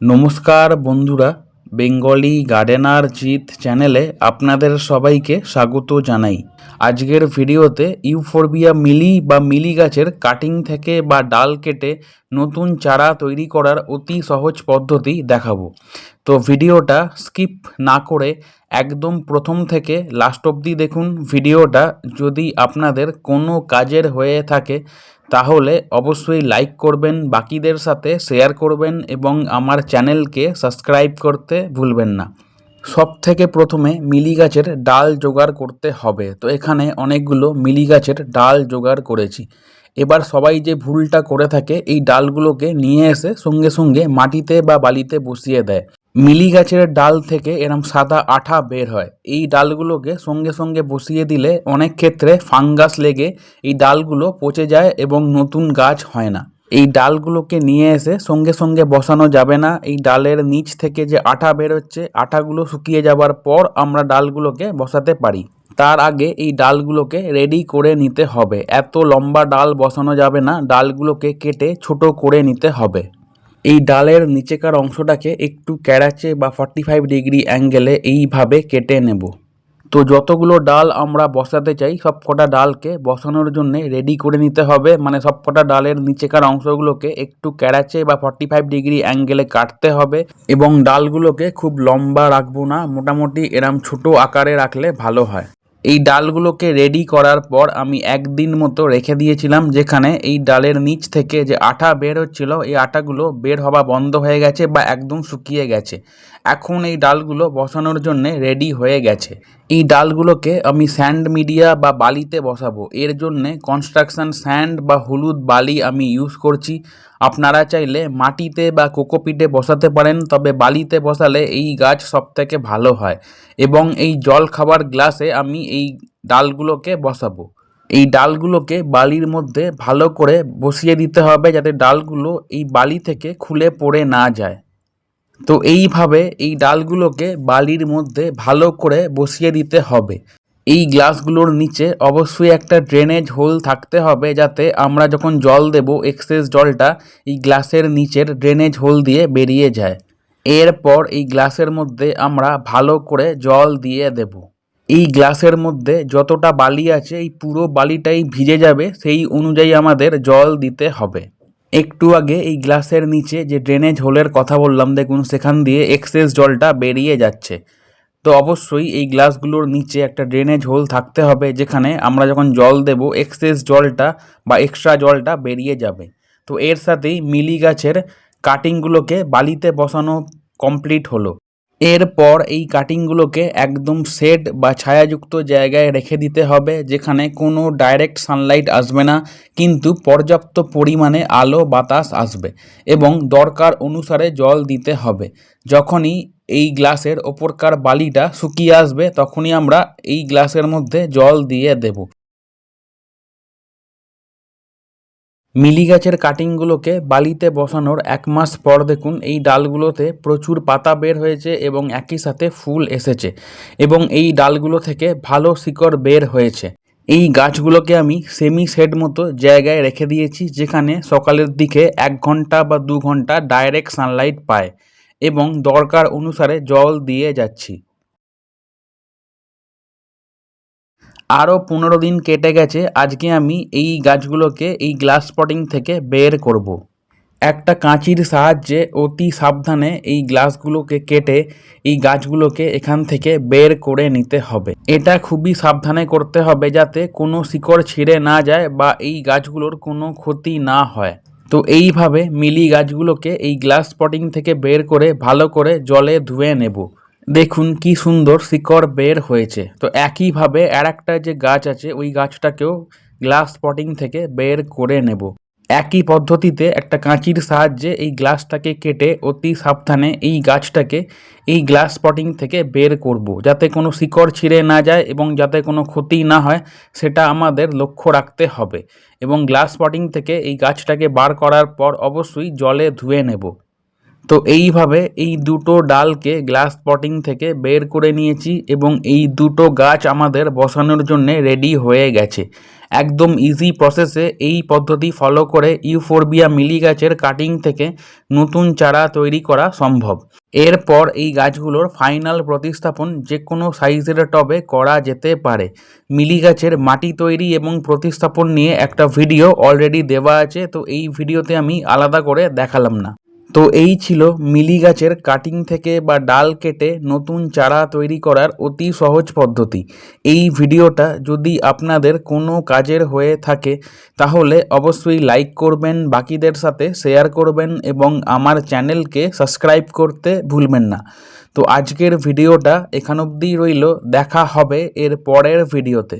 নমস্কার বন্ধুরা, Bengali gardener জিত চ্যানেলে আপনাদের সবাইকে স্বাগত জানাই। আজকের ভিডিওতে ইউফোরবিয়া মিলি বা মিলি গাছের কাটিং থেকে বা ডাল কেটে নতুন চারা তৈরি করার অতি সহজ পদ্ধতি দেখাবো। তো ভিডিওটা স্কিপ না করে একদম প্রথম থেকে লাস্ট অবধি দেখুন। ভিডিওটা যদি আপনাদের কোনো কাজের হয়ে থাকে তাহলে অবশ্যই লাইক করবেন, বাকিদের সাথে শেয়ার করবেন এবং আমার চ্যানেলকে সাবস্ক্রাইব করতে ভুলবেন না। সব থেকে প্রথমে মিলি গাছের ডাল জোগাড় করতে হবে। তো এখানে অনেকগুলো মিলি গাছের ডাল জোগাড় করেছি। এবার সবাই যে ভুলটা করে থাকে, এই ডালগুলোকে নিয়ে এসে সঙ্গে সঙ্গে মাটিতে বা বালিতে বসিয়ে দেয়। মিলি গাছের ডাল থেকে এরম সাদা আঠা বের হয়। এই ডালগুলোকে সঙ্গে সঙ্গে বসিয়ে দিলে অনেক ক্ষেত্রে ফাঙ্গাস লেগে এই ডালগুলো পচে যায় এবং নতুন গাছ হয় না। এই ডালগুলোকে নিয়ে এসে সঙ্গে সঙ্গে বসানো যাবে না। এই ডালের নিচ থেকে যে আঠা বেরোচ্ছে আঠাগুলো শুকিয়ে যাবার পর আমরা ডালগুলোকে বসাতে পারি। তার আগে এই ডালগুলোকে রেডি করে নিতে হবে। এত লম্বা ডাল বসানো যাবে না। ডালগুলোকে কেটে ছোট করে নিতে হবে। এই ডালের নিচেকার অংশটাকে একটু ক্যারাচে বা ফর্টি ফাইভ ডিগ্রি অ্যাঙ্গেলে এইভাবে কেটে নেব। তো যতগুলো ডাল আমরা বসাতে চাই, সব কটা ডালকে বসানোর জন্য রেডি করে নিতে হবে। মানে সব কটা ডালের নিচেকার অংশগুলোকে একটু ক্যারাচে বা ফর্টি ফাইভ ডিগ্রি অ্যাঙ্গেলে কাটতে হবে এবং ডালগুলোকে খুব লম্বা রাখব না। মোটামুটি এরম ছোট আকারে রাখলে ভালো হয়। এই ডালগুলোকে রেডি করার পর আমি একদিন মতো রেখে দিয়েছিলাম, যেখানে এই ডালের নিচ থেকে যে আঠা বের হচ্ছিল, এই আঠাগুলো বের হওয়া বন্ধ হয়ে গেছে বা একদম শুকিয়ে গেছে। এখন এই ডালগুলো বসানোর জন্যে রেডি হয়ে গেছে। এই ডালগুলোকে আমি স্যান্ড মিডিয়া বা বালিতে বসাবো। এর জন্যে কনস্ট্রাকশন স্যান্ড বা হলুদ বালি আমি ইউজ করছি। আপনারা চাইলে মাটিতে বা কোকোপিটে বসাতে পারেন, তবে বালিতে বসালে এই গাছ সবথেকে ভালো হয়। এবং এই জল খাবার গ্লাসে আমি এই ডালগুলোকে বসাবো। এই ডালগুলোকে বালির মধ্যে ভালো করে বসিয়ে দিতে হবে যাতে ডালগুলো এই বালি থেকে খুলে পড়ে না যায়। তো এইভাবে এই ডালগুলোকে বালির মধ্যে ভালো করে বসিয়ে দিতে হবে। এই গ্লাসগুলোর নিচে অবশ্যই একটা ড্রেনেজ হোল থাকতে হবে যাতে আমরা যখন জল দেব, এক্সেস জলটা এই গ্লাসের নিচের ড্রেনেজ হোল দিয়ে বেরিয়ে যায়। এরপর এই গ্লাসের মধ্যে আমরা ভালো করে জল দিয়ে দেব। এই গ্লাসের মধ্যে যতটা বালি আছে, এই পুরো বালিটাই ভিজে যাবে, সেই অনুযায়ী আমাদের জল দিতে হবে। একটু আগে এই গ্লাসের নিচে যে ড্রেনেজ হোলের কথা বললাম, দেখুন, সেখান দিয়ে এক্সেস জলটা বেরিয়ে যাচ্ছে। তো অবশ্যই এই গ্লাসগুলোর নিচে একটা ড্রেনেজ হোল থাকতে হবে, যেখানে আমরা যখন জল দেব এক্সেস জলটা বা এক্সট্রা জলটা বেরিয়ে যাবে। তো এর সাথেই মিলি গাছের কাটিংগুলোকে বালিতে বসানো কমপ্লিট হলো। এরপর এই কাটিংগুলোকে একদম শেড বা ছায়াযুক্ত জায়গায় রেখে দিতে হবে, যেখানে কোনো ডাইরেক্ট সানলাইট আসবে না, কিন্তু পর্যাপ্ত পরিমাণে আলো বাতাস আসবে এবং দরকার অনুসারে জল দিতে হবে। যখনই এই গ্লাসের ওপরকার বালিটা শুকিয়ে আসবে, তখনই আমরা এই গ্লাসের মধ্যে জল দিয়ে দেব। মিলি গাছের কাটিংগুলোকে বালিতে বসানোর এক মাস পর দেখুন এই ডালগুলোতে প্রচুর পাতা বের হয়েছে এবং একই সাথে ফুল এসেছে এবং এই ডালগুলো থেকে ভালো শিকড় বের হয়েছে। এই গাছগুলোকে আমি সেমি শেড মতো জায়গায় রেখে দিয়েছি যেখানে সকালের দিকে এক ঘণ্টা বা দু ঘণ্টা ডাইরেক্ট সানলাইট পায় এবং দরকার অনুসারে জল দিয়ে যাচ্ছি। আরও পনেরো দিন কেটে গেছে, আজকে আমি এই গাছগুলোকে এই গ্লাস স্পটিং থেকে বের করব। একটা কাঁচির সাহায্যে অতি সাবধানে এই গ্লাসগুলোকে কেটে এই গাছগুলোকে এখান থেকে বের করে নিতে হবে। এটা খুবই সাবধানে করতে হবে যাতে কোনো শিকড় ছিঁড়ে না যায় বা এই গাছগুলোর কোনো ক্ষতি না হয়। তো এইভাবে মিলি গাছগুলোকে এই গ্লাস স্পটিং থেকে বের করে ভালো করে জলে ধুয়ে নেব। দেখুন কি সুন্দর শিকড় বের হয়েছে। তো একইভাবে আর একটা যে গাছ আছে, ওই গাছটাকেও গ্লাস স্পটিং থেকে বের করে নেব। একই পদ্ধতিতে একটা কাঁচির সাহায্যে এই গ্লাসটাকে কেটে অতি সাবধানে এই গাছটাকে এই গ্লাস স্পটিং থেকে বের করব। যাতে কোনো শিকড় ছিঁড়ে না যায় এবং যাতে কোনো ক্ষতি না হয়, সেটা আমাদের লক্ষ্য রাখতে হবে। এবং গ্লাস স্পটিং থেকে এই গাছটাকে বার করার পর অবশ্যই জলে ধুয়ে নেব। তো এইভাবে এই দুটো ডালকে গ্লাস পটিং থেকে বের করে নিয়েছি এবং এই দুটো গাছ আমাদের বসানোর জন্য রেডি হয়ে গেছে। একদম ইজি প্রসেসে এই পদ্ধতি ফলো করে ইউফোরবিয়া মিলি গাছের কাটিং থেকে নতুন চারা তৈরি করা সম্ভব। এরপর এই গাছগুলোর ফাইনাল প্রতিস্থাপন যে কোনো সাইজের টবে করা যেতে পারে। মিলি গাছের মাটি তৈরি এবং প্রতিস্থাপন নিয়ে একটা ভিডিও অলরেডি দেওয়া আছে, তো এই ভিডিওতে আমি আলাদা করে দেখালাম না। তো এই ছিল মিলি গাছের কাটিং থেকে বা ডাল কেটে নতুন চারা তৈরি করার অতি সহজ পদ্ধতি। এই ভিডিওটা যদি আপনাদের কোনো কাজের হয়ে থাকে, তাহলে অবশ্যই লাইক করবেন, বাকিদের সাথে শেয়ার করবেন এবং আমার চ্যানেলকে সাবস্ক্রাইব করতে ভুলবেন না। তো আজকের ভিডিওটা এখান অবধি রইল, দেখা হবে এর পরের ভিডিওতে।